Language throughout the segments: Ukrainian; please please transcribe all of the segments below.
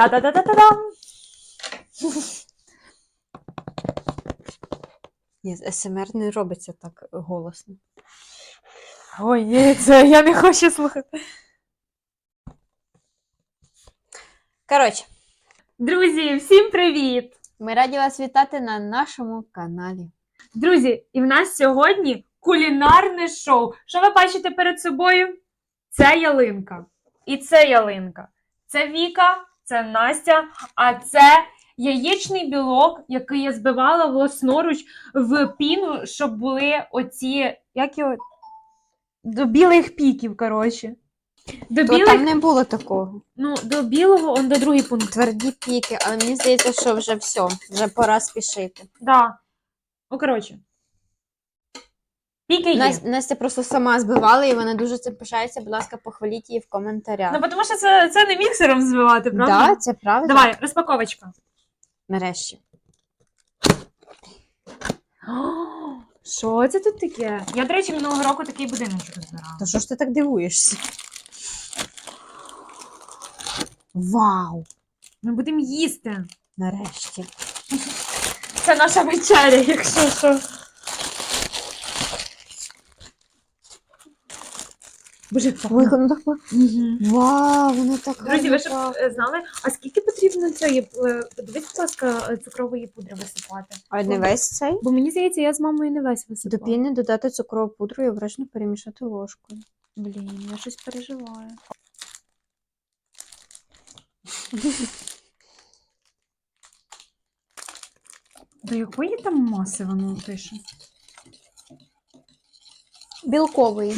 Та-та-та-та-та-дам! Ні, СМР не робиться так голосно. Ой, ні, це я не хочу слухати. Коротше, Друзі, всім привіт! ми раді вас вітати на нашому каналі. Друзі, і в нас сьогодні кулінарне шоу. Що ви бачите перед собою? Це ялинка. І це ялинка. Це Віка, це Настя, а це яєчний білок, який я збивала власноруч в піну, щоб були оці. Як його? До білих піків, коротше. До То білих, там не було такого. ну, до білого, он до другий пункт. Тверді піки, але мені здається, що вже все, вже пора спішити. Да. Ну, коротше. Піки є. Нас- Настя просто сама збивала і вона дуже цим пишається. Будь ласка, похваліть її в коментарях. Ну, тому що це, це не міксером збивати, правда? да, це правда. Давай, розпаковочка. Нарешті. О, Що це тут таке? Я, до речі, минулого року такий будиночок збирала. То що ж ти так дивуєшся? Вау! Ми будемо їсти. Нарешті. Це наша вечеря, якщо що. Боже, Ой, пахне. воно так пах- Мгм. Вау, воно так Друзі, гарно ви ж пахне. е, знали, а скільки потрібно цієї, е, подивись, будь ласка, е, цукрової пудри висипати? А не весь цей? Бо мені здається, я з мамою не весь До висипала. піни додати цукрову пудру і обережно перемішати ложкою. Блін, я щось переживаю. До якої там маси воно пише? Білковий.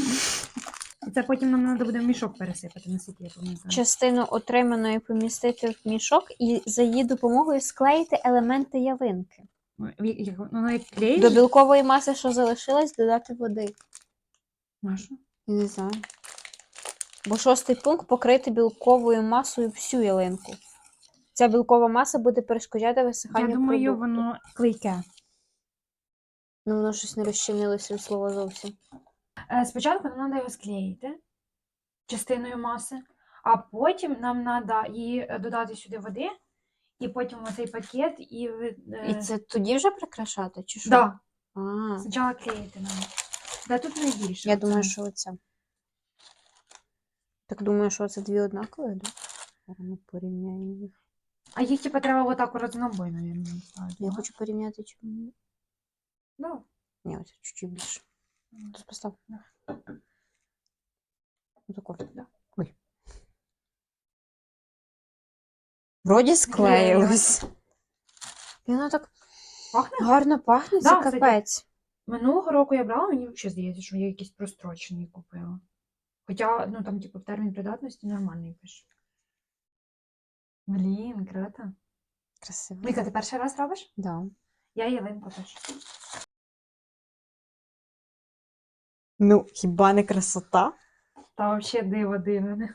Це потім нам треба буде в мішок пересипати, наскільки я пам'ятаю. Частину отриманої помістити в мішок і за її допомогою склеїти елементи ялинки. Як- Воно як клеїш? До білкової маси, що залишилась, додати води. Маша? Не знаю. Бо шостий пункт покрити білковою масою всю ялинку. Ця білкова маса буде перешкоджати висиханню Я думаю, продукту. воно клейке. Ну, воно щось не розчинилося від слова зовсім. Е, Спочатку нам треба його склеїти частиною маси, а потім нам треба її е, додати сюди води, і потім оцей пакет і. е, І це тоді вже прикрашати, чи що? Да, А, спочатку клеїти нам. Да, тут найбільше. я думаю, що оце. Так думаю, що це дві однакові, да? Зараз ми порівняємо їх. А їх типа треба отак у рознобой, мабуть, ставити. Я хочу порівняти чому. Да. Ні, ось чуть-чуть більше. Постав. Да. Ой. Вроді склеїлось. І воно так Пахне? гарно пахне, Да, це кстати. капець. Минулого року я брала, мені взагалі здається, що я якийсь прострочений купила. Хоча, ну там, типу, термін придатності нормальний пише. Блін, круто. Красиво. Віка, ти перший раз робиш? Да. Я ялинку теж. Ну, хіба не красота? Та взагалі диво дивне.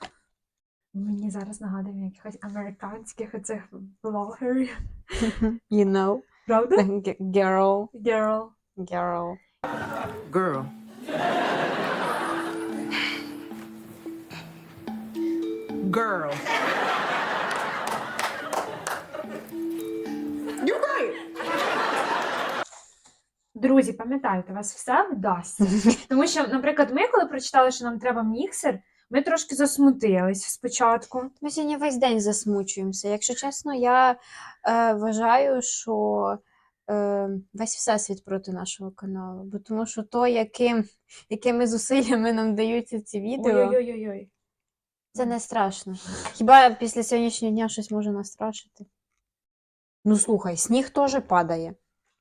Мені зараз нагадує якихось американських оцих блогерів. You know. Правда? Girl. Girl. Girl. Girl. Girl. Друзі, пам'ятайте, у вас все вдасться. Тому що, наприклад, ми, коли прочитали, що нам треба міксер, ми трошки засмутились спочатку. Ми сьогодні весь день засмучуємося. Якщо чесно, я е, вважаю, що е, весь всесвіт проти нашого каналу. Бо тому що то, яким, якими зусиллями нам даються ці відео, Ой-ой-ой. це не страшно. Хіба після сьогоднішнього дня щось може настрашити? Ну слухай, сніг теж падає.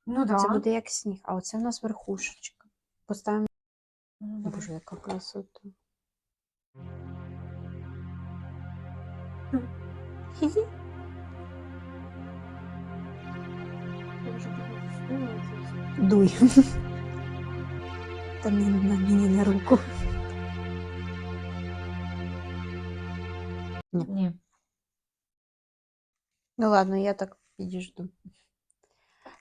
Ну да. Це буде як сніг, а оце в нас верхушечка. Поставимо. Ну. Боже, яка красота. Дуй. Та не на мені на руку. Ні. Ну ладно, я так підіжду.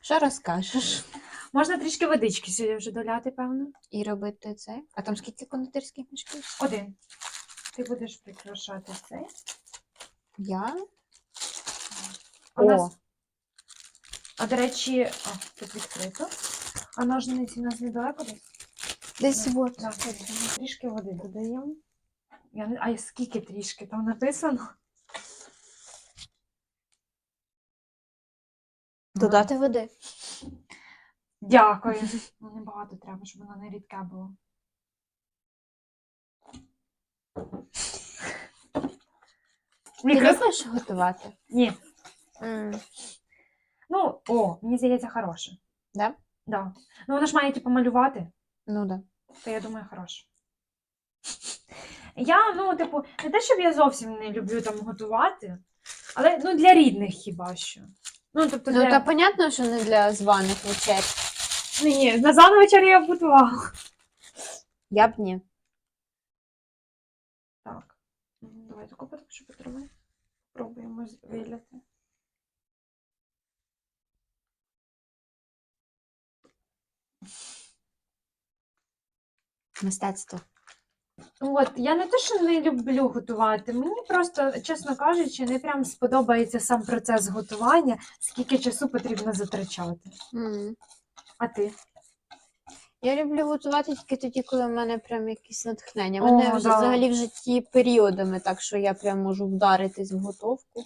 Що розкажеш? Можна трішки водички сюди вже доляти, певно. І робити це. А там скільки кондитерських мішків? Один. Ти будеш прикрашати цей. Я? А, О. нас... а до речі, а, тут відкрито. А ножниці у нас недалеко десь? Десь Да, от. да, Трішки води додаємо. Я. А скільки трішки? Там написано. Додати води. Дякую. Ну, небагато треба, щоб воно не рідке було. Ти Мікро... любиш готувати? Ні. М, Ну, о, мені здається, хороше. Да? Да. Ну, воно ж має типу малювати, Ну да. то я думаю, хороше. Я, ну, типу, не те, щоб я зовсім не люблю там готувати, але ну, для рідних хіба що. Ну, тобто, Ну для... та понятно, що не для званих вечер. Ні, ні, на заново вечір я б готувала. Я б ні. Так. М, Давай таку що потримай. Пробуємо з- виляти. Мистецтво. От, я не те, що не люблю готувати. Мені просто, чесно кажучи, не прям сподобається сам процес готування, скільки часу потрібно затрачати. М. А ти? Я люблю готувати тільки тоді, коли в мене прям якесь натхнення. У О, мене да. взагалі в житті періодами, так що я прям можу вдаритись в готовку.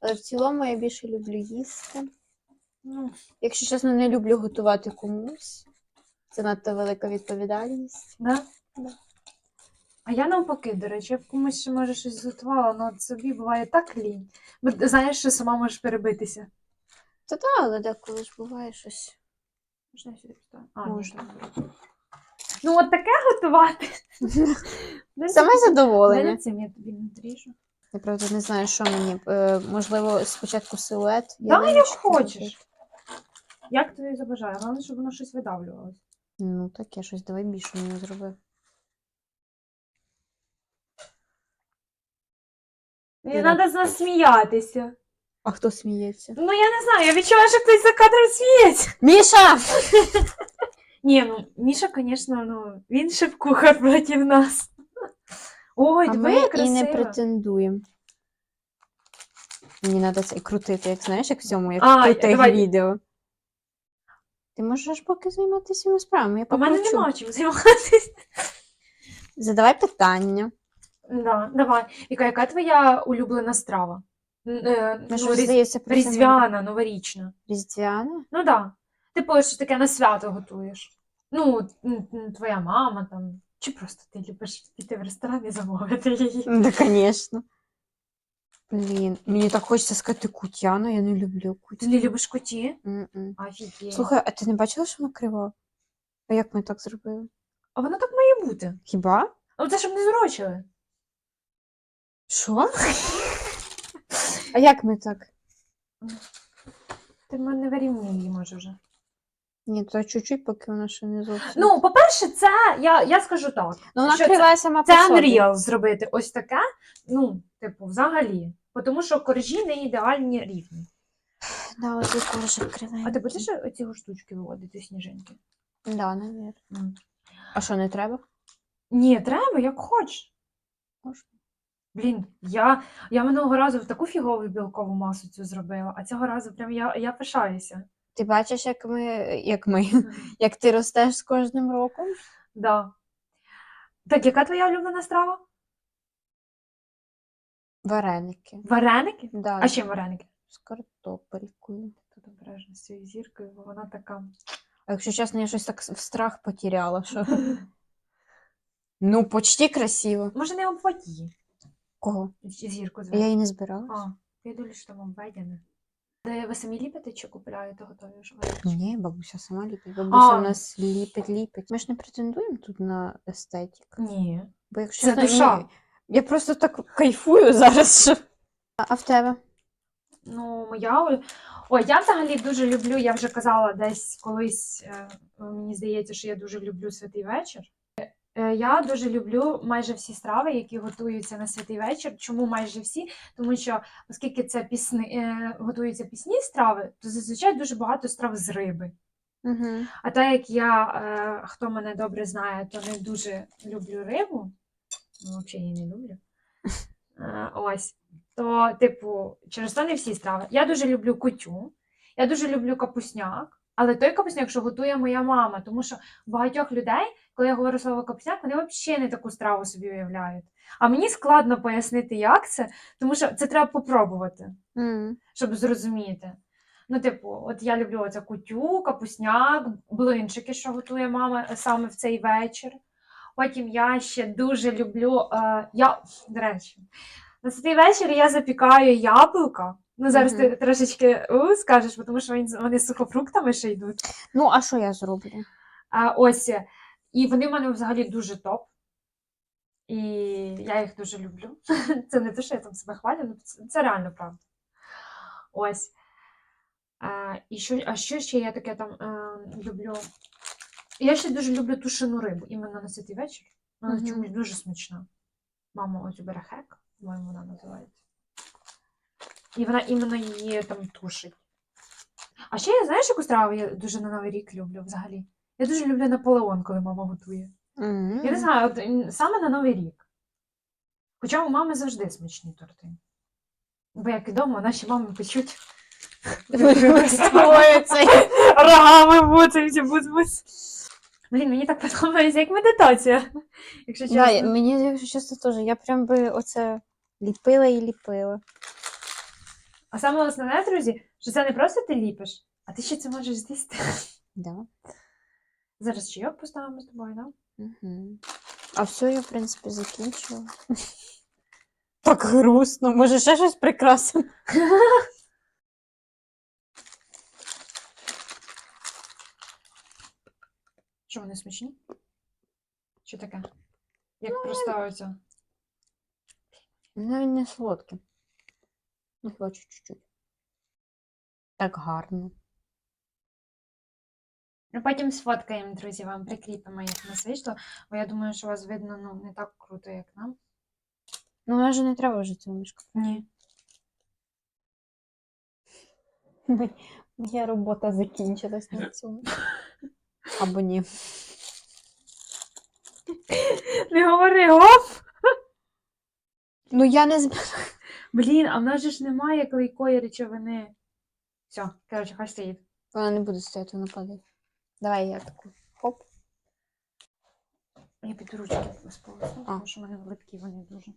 Але в цілому я більше люблю їсти. Ну, Якщо чесно, не люблю готувати комусь. Це надто велика відповідальність. да? Да. А я навпаки, до речі, я б комусь ще може щось зготувала, але от собі буває так лінь. Бо ти знаєш, що сама можеш перебитися. Та так, але деколи ж буває щось. Можна сюди поставити? А, Можна. так. Ну, от таке готувати. Саме задоволення. Цим я тобі надріжу. Я правда не знаю, що мені. Е, можливо, спочатку силует. Да, як хочеш. Як тобі забажає? Головне, щоб воно щось видавлювалося. Ну, таке щось, давай більше мені зроби. Не Іра. треба засміятися. А хто сміється? Ну, я не знаю, я відчуваю, що хтось за кадром сміється. Міша! Ні, ну, Міша, звісно, ну, він шеф-кухар проти нас. Ой, А диви, ми як і не красиво. претендуємо. Мені треба це крутити, як знаєш, як в цьому, як А, в крутих давай. відео. Ти можеш поки займатися своїми справами, я У мене покручу. нема чим займатися. Задавай питання. Да, давай. Віка, яка твоя улюблена страва? Е, Ну, ну, що різ- здається, про це Різдвяна, новорічна. Різдвяна? Ну так. Да. Типу, що таке на свято готуєш. Ну, м, м, твоя мама там. Чи просто ти любиш піти в ресторан і замовити її? Да, звісно. Блін, мені так хочеться сказати кутяна, я не люблю Ти кутяну. не любиш коті? М-м. Офігеть. Слухай, а ти не бачила, що вона крива? А як ми так зробили? а воно так має бути. Хіба? Ну це щоб не зурочили. Що? А як ми так? Ти мене вирівнює її може вже. Ні, то чуть-чуть, поки вона ще не зовсім. Ну, по-перше, це я, я скажу так. ну вона що крива сама по Це собі. Unreal зробити ось таке. Ну, типу, взагалі. Тому що коржі не ідеальні рівні. Да, ось і коржик кривенький. А ти будеш оці штучки виводити, сніжинки? Да, навір. М. А що, не треба? Ні, треба, як хочеш. Блін, я, я минулого разу в таку фігову білкову масу цю зробила, а цього разу прям я, я пишаюся. Ти бачиш, як ми, як ми, як ти ростеш з кожним роком? Да. Так, яка твоя улюблена страва? Вареники. Вареники? Да, А ще вареники? з картопелькою. Тут обережно з цією зіркою, бо вона така. А якщо чесно, я щось так в страх потеряла, що. Ну, почти красиво. Може, не обводь її? Кого? Зірку Я її не збирала. А, я думаю, що там обведене. Де ви самі ліпите чи купуєте готові ж варенички? Ні, бабуся сама ліпить. Бабуся А. у нас ліпить, ліпить. Ми ж не претендуємо тут на естетик. Ні. Бо якщо Це чесно, душа. ні, я просто так кайфую зараз. Що... А а в тебе? Ну, моя. уль- Ой, я взагалі дуже люблю, я вже казала десь колись, е, мені здається, що я дуже люблю святий вечір. Е, Я дуже люблю майже всі страви, які готуються на святий вечір. Чому майже всі? Тому що, оскільки це пісни, е, готуються пісні страви, то зазвичай дуже багато страв з риби. Угу. А так як я, е, хто мене добре знає, то не дуже люблю рибу. Ну, взагалі її не люблю. Ось. То, типу, через то не всі страви. Я дуже люблю кутю, я дуже люблю капусняк, але той капусняк, що готує моя мама, тому що багатьох людей, коли я говорю слово капусняк, вони взагалі не таку страву собі уявляють. А мені складно пояснити, як це, тому що це треба попробувати М. щоб зрозуміти. Ну, типу, от я люблю оце кутю, капусняк, блинчики, що готує мама е, саме в цей вечір. Потім я ще дуже люблю. Е, я, до речі, на цей вечір я запікаю яблука. Ну, зараз ти трошечки у, скажеш, тому що вони, вони з сухофруктами ще йдуть. Ну, а що я зроблю? А, ось. І вони в мене взагалі дуже топ. І я їх дуже люблю. Це не те, що я там себе хвалю, ну це, реально правда. Ось. А, і що, а що ще я таке там е, люблю? Я ще дуже люблю тушену рибу, іменно на святий вечір. Вона Мгм. чомусь дуже смачна. Мама ось бере хек, по-моєму, вона називається. І вона іменно її там тушить. А ще я знаєш, яку страву я дуже на Новий рік люблю взагалі? Я дуже люблю Наполеон, коли мама готує. М. Я не знаю, от, саме на Новий рік. Хоча у мами завжди смачні торти. Бо як і вдома, наші мами печуть. Рогами буцаються, буц-буц. Блін, мені так подобається, як медитація. Якщо чесно. Да, мені, якщо чесно, теж, я прям би оце ліпила і ліпила. А саме основне, друзі, що це не просто ти ліпиш, а ти ще це можеш з'їсти. Да. Зараз чайок поставимо з тобою, да? Угу. А все, я, в принципі, закінчила. Так грустно, може ще щось прекрасне. Що вони смачні? Що таке? Як проставиться? Навіть не солодке. Ну, хочу чуть-чуть. Так гарно. Ну, потім сфоткаємо, друзі, вам прикріпимо, як нас вийшло, бо я думаю, що вас видно ну, не так круто, як нам. Ну, може не треба вже цього мішка. Ні. Моя робота закінчилась на цьому. Або ні. Не говори, оп! Ну я не з... Блін, а в нас же ж немає клейкої речовини. Все, коротше, хай стоїть. Вона не буде стояти, вона падає. Давай я таку. Хоп. Я піду ручки сполосну, тому що в мене липкі вони дуже.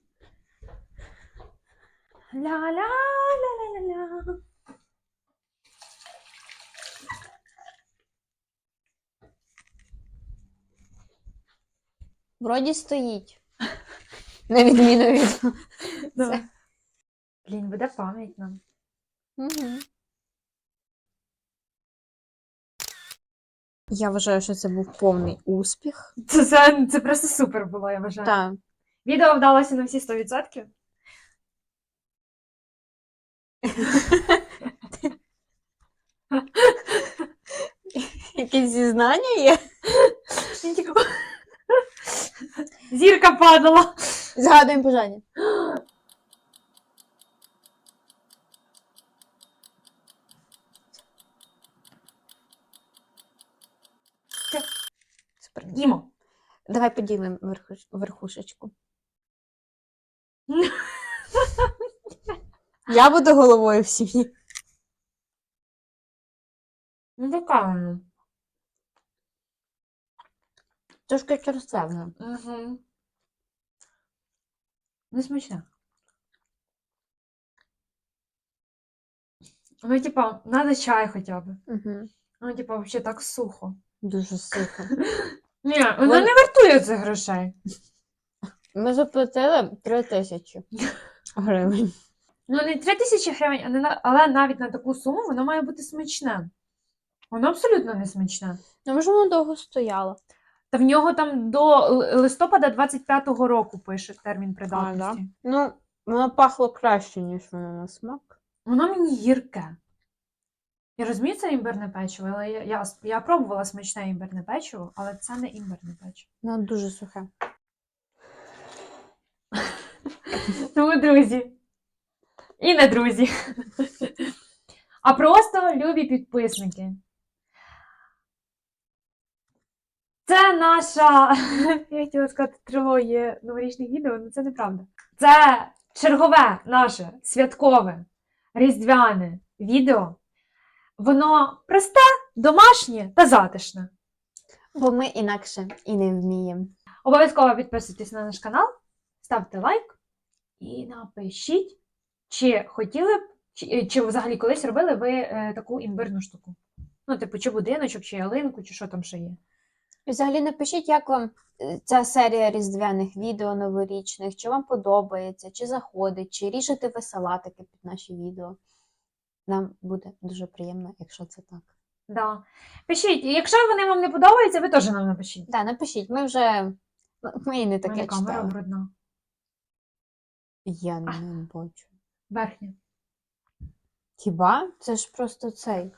Ля-ля-ля-ля-ля-ля. Вроді стоїть. На відміну від. Блін, буде пам'ять нам. Угу. Я вважаю, що це був повний успіх. Це, це, це просто супер було, я вважаю. Так. Відео вдалося на всі 100%. Якесь зізнання є? Зірка падала. Згадуємо бажання. Їмо. Давай поділимо верхуш... верхушечку. Я буду головою в сім'ї. Ну, така воно. Трошки черстве. Угу. Не смачне. Ну, типа, надо чай хоча б. Угу. Ну, типа, взагалі так сухо. Дуже сухо. Ні, воно Вон- не вартує цих грошей. Ми заплатили 3 тисячі гривень. Ну, не 3 тисячі гривень, але, на- але навіть на таку суму воно має бути смачне. Воно абсолютно не смачне. Ну, може, воно довго стояло. Та в нього там до л- листопада 25-го року пише термін придатності. Ну, воно пахло краще, ніж воно на смак. Воно мені гірке. Я розумію, це імбирне печиво, але я, я, я пробувала смачне імбирне печиво, але це не імбирне печиво. Воно дуже сухе. Тому, друзі. І не друзі. А просто любі підписники. Це наша, я хотіла сказати, трилогія новорічних відео, але це неправда. Це чергове наше святкове різдвяне відео. Воно просте, домашнє та затишне. Бо ми інакше і не вміємо. Обов'язково підписуйтесь на наш канал, ставте лайк і напишіть, чи хотіли б, чи, чи взагалі колись робили ви е, таку імбирну штуку. Ну, типу, чи будиночок, чи ялинку, чи що там ще є. І взагалі напишіть, як вам е, ця серія різдвяних відео новорічних, чи вам подобається, чи заходить, чи ріжете ви салатики під наші відео. Нам буде дуже приємно, якщо це так. Да. Пишіть, якщо вони вам не подобаються, ви теж нам напишіть. Так, напишіть, ми вже. Ми і не таке мене камера читали. брудна. Я не бачу. Верхня. Хіба? Це ж просто цей.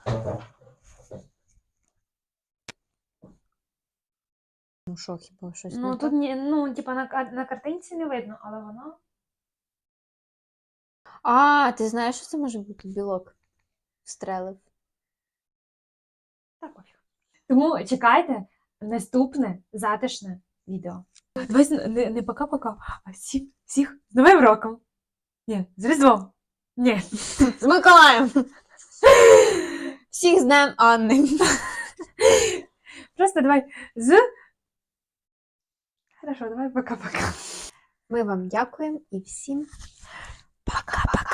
Ну що, хіба щось Ну, не тут так? ні, ну, типа на, на картинці не видно, але вона. А, ти знаєш, що це може бути білок? Встрелив. Так ось. Тому чекайте наступне затишне відео. Давай не, не пока-пока, а всіх, всіх з Новим роком. Ні, з Різдвом. Ні. З Миколаєм! Всіх з Днем Анни. Просто давай з. Хорошо, давай пока-пока. Ми вам дякуємо і всім Пока-пока.